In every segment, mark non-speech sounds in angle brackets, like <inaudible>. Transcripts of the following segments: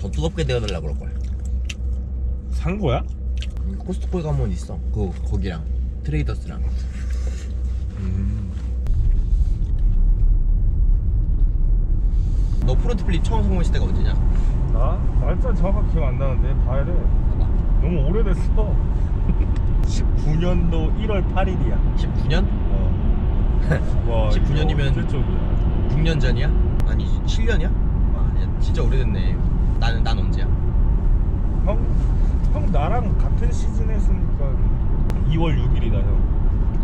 더 뜨겁게 데워달라 그럴걸 산 거야? 음, 코스트코에 가면 있어 그 거기랑 트레이더스랑 음. 너 프론트 플립 처음 성공했을 때가 언제냐? 나? 날짜 정확하게 기억 안 나는데 봐야 돼 봐봐 너무 오래됐어 19년도 1월 8일이야 19년? 어. <laughs> 와 19 년 이면- 언제 쪽이야 6년 전이야? 아니지 7년이야? 아 야, 진짜 오래됐네 나는 난 언제야? 형, 형 나랑 같은 시즌 했으니까 2월 6일이다 형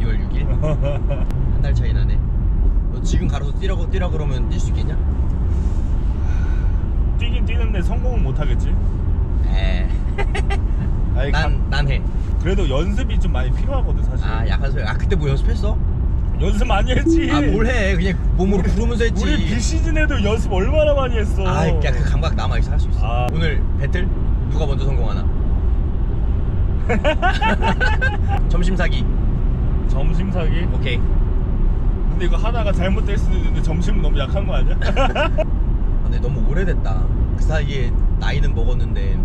2월 6일? <laughs> 한 달 차이 나네 너 지금 가로서 뛰라고 뛰라 그러면 뛸 수 있겠냐? <sighs> 뛰긴 뛰는데 성공은 못 하겠지 에 <laughs> 아니, 난, 난 해. 그래도 연습이 좀 많이 필요하거든 사실 아, 약한 소리. 아, 그때 뭐 연습했어? 연습 많이 했지 아, 뭘 해. 그냥 몸으로 부르면서 했지. 우리 비시즌에도 연습 얼마나 많이 했어 아, 야, 그 감각 남아있어. 할 수 있어. 아. 오늘 배틀? 누가 먼저 성공하나? <laughs> 점심 사기. 점심 사기 오케이. 근데 이거 하다가 잘못될 수도 있는데 점심은 너무 약한 거 아니야? 아, <laughs> 근데 너무 오래됐다. 그 사이에 나이는 먹었는데.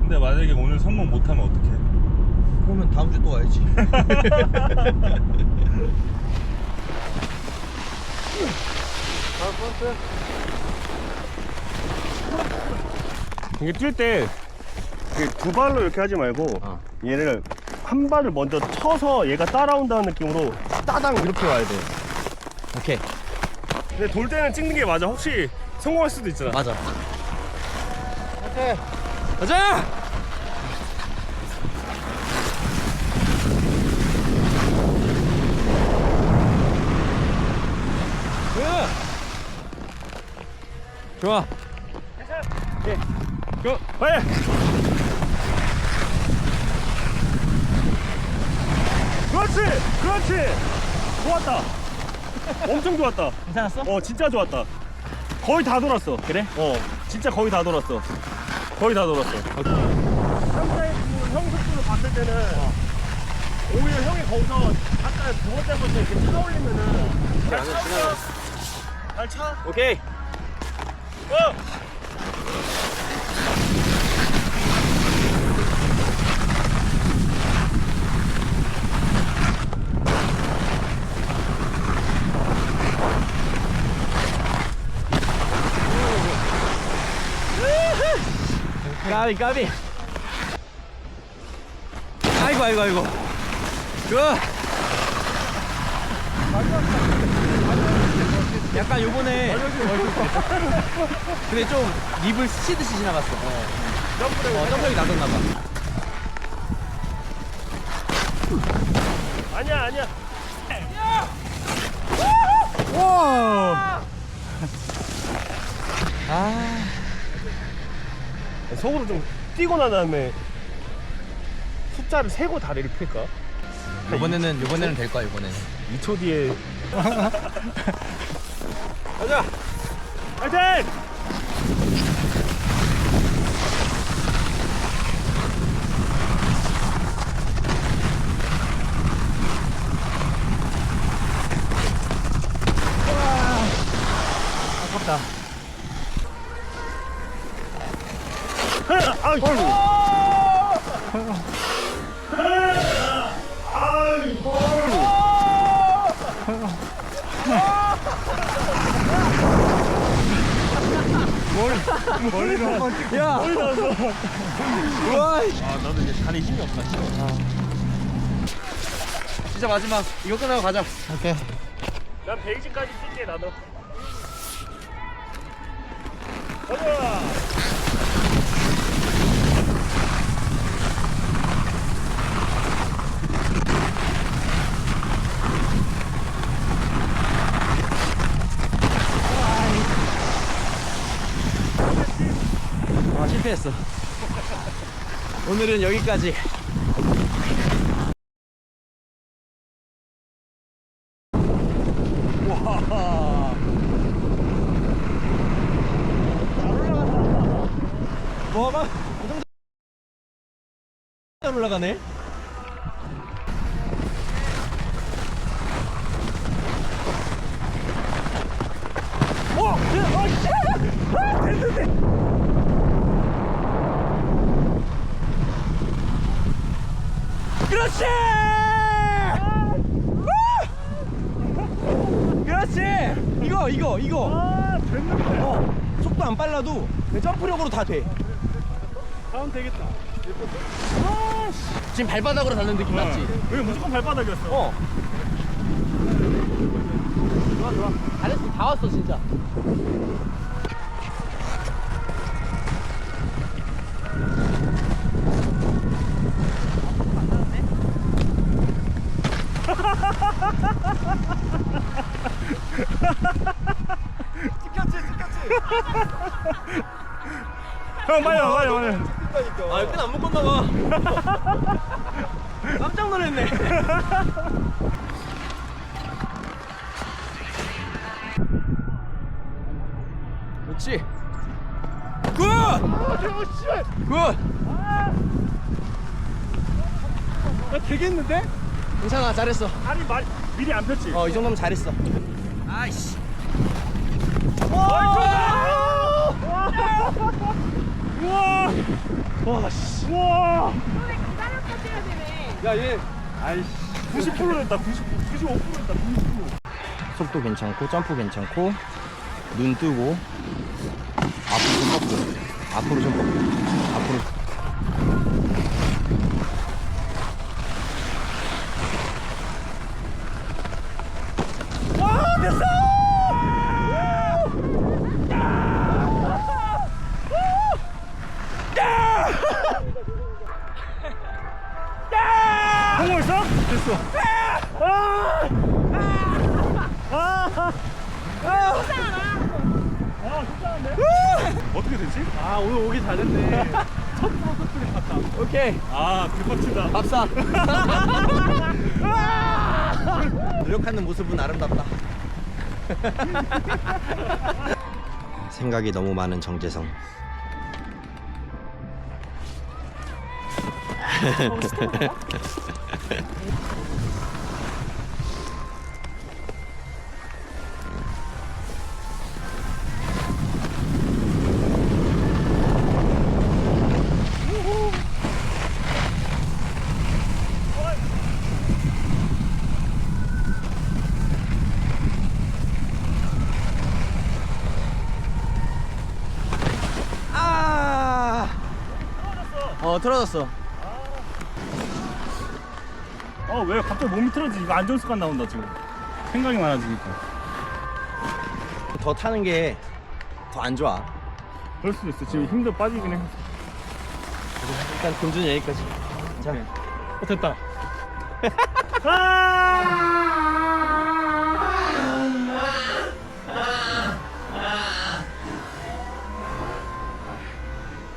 근데 만약에 오늘 성공 못하면 어떡해? 그러면 다음 주 또 와야지. <laughs> 이게 뛸때 두 발로 이렇게 하지 말고 어. 얘를 한 발을 먼저 쳐서 얘가 따라온다는 느낌으로 따당 이렇게 와야 돼. 오케이. 근데 돌 때는 찍는 게 맞아. 혹시 성공할 수도 있잖아. 맞아. 오케이. 가자! 좋아. 고! 빨 그렇지! 그렇지! 좋았다. 엄청 좋았다. 괜찮았어? 어, 진짜 좋았다. 거의 다 돌았어. 그래? 어, 진짜 거의 다 돌았어. 거의 다 돌았어. 상자의 형 속도로 봤을 때는 오히려 형이 거기서 아까 두 번째 번째 이렇게 차 올리면은 잘 차. 잘 차. 오케이. 어! 까비 까비. 아이고 아이고 아이고. 그 약간 요번에 근데 좀 립을 스치듯이 지나갔어. 어, 어 점프력이 낮았나봐. 아니야, 아니야. 아 속으로 좀 뛰고 난 다음에 숫자를 세고 다리를 필까? 요번에는 요번에는 될 거야 요번에는 2초 뒤에 <laughs> 가자 파이팅! 아이고. 야 우와 아, 나도 이제 다리 힘이 없다. 진짜. 진짜 마지막 이거 끝나고 가자 오케이 난 베이징까지 뛸게 나도. 가자. 아 실패했어 오늘은 여기까지 잘 올라가네 어! 야, 어, 씨! 아, 됐는데. 그렇지! 우! 그렇지! 이거, 이거, 이거. 아 됐는데 어, 속도 안 빨라도 점프력으로 다 돼. 다음 되겠다 지금 발바닥으로 닿는 느낌 맞지? 여기 무조건 발바닥이었어 어. 좋아, 좋아. 잘했어. 다 왔어, 진짜. <laughs> 형 빨리 와 빨리 와 빨리 아, 끈 안 묶었나 봐. <laughs> 깜짝 놀랐네. <laughs> 그렇지. 굿! 굿! 야 되겠는데? 괜찮아, 잘했어. 아니 말 미리 안 폈지? 어, 이 정도면 잘했어. 아이씨. 우와 와씨 우와 야, 얘. 아이씨 90% 됐다 90 95% 됐다 90% 속도 괜찮고, 점프 괜찮고, 눈 뜨고, 앞으로 좀 뻗고, 앞으로 좀 뻗고, 앞으로. 어떻게 되지? 아, 오늘 오기 잘했네. <laughs> 첫 번째 쪽에 갔다. 오케이. 아, 대박치다. 밥사. <laughs> 노력하는 모습은 아름답다. <laughs> 생각이 너무 많은 정재성. 어 틀어졌어. 어, 왜 갑자기 몸이 틀어지? 이거 안전 습관 나온다, 지금. 생각이 많아지니까. 더 타는 게 더 안 좋아. 그럴 수도 있어. 지금 힘도 빠지긴 해. 일단 금준 여기까지. 자. 어, 됐다. <laughs> 아!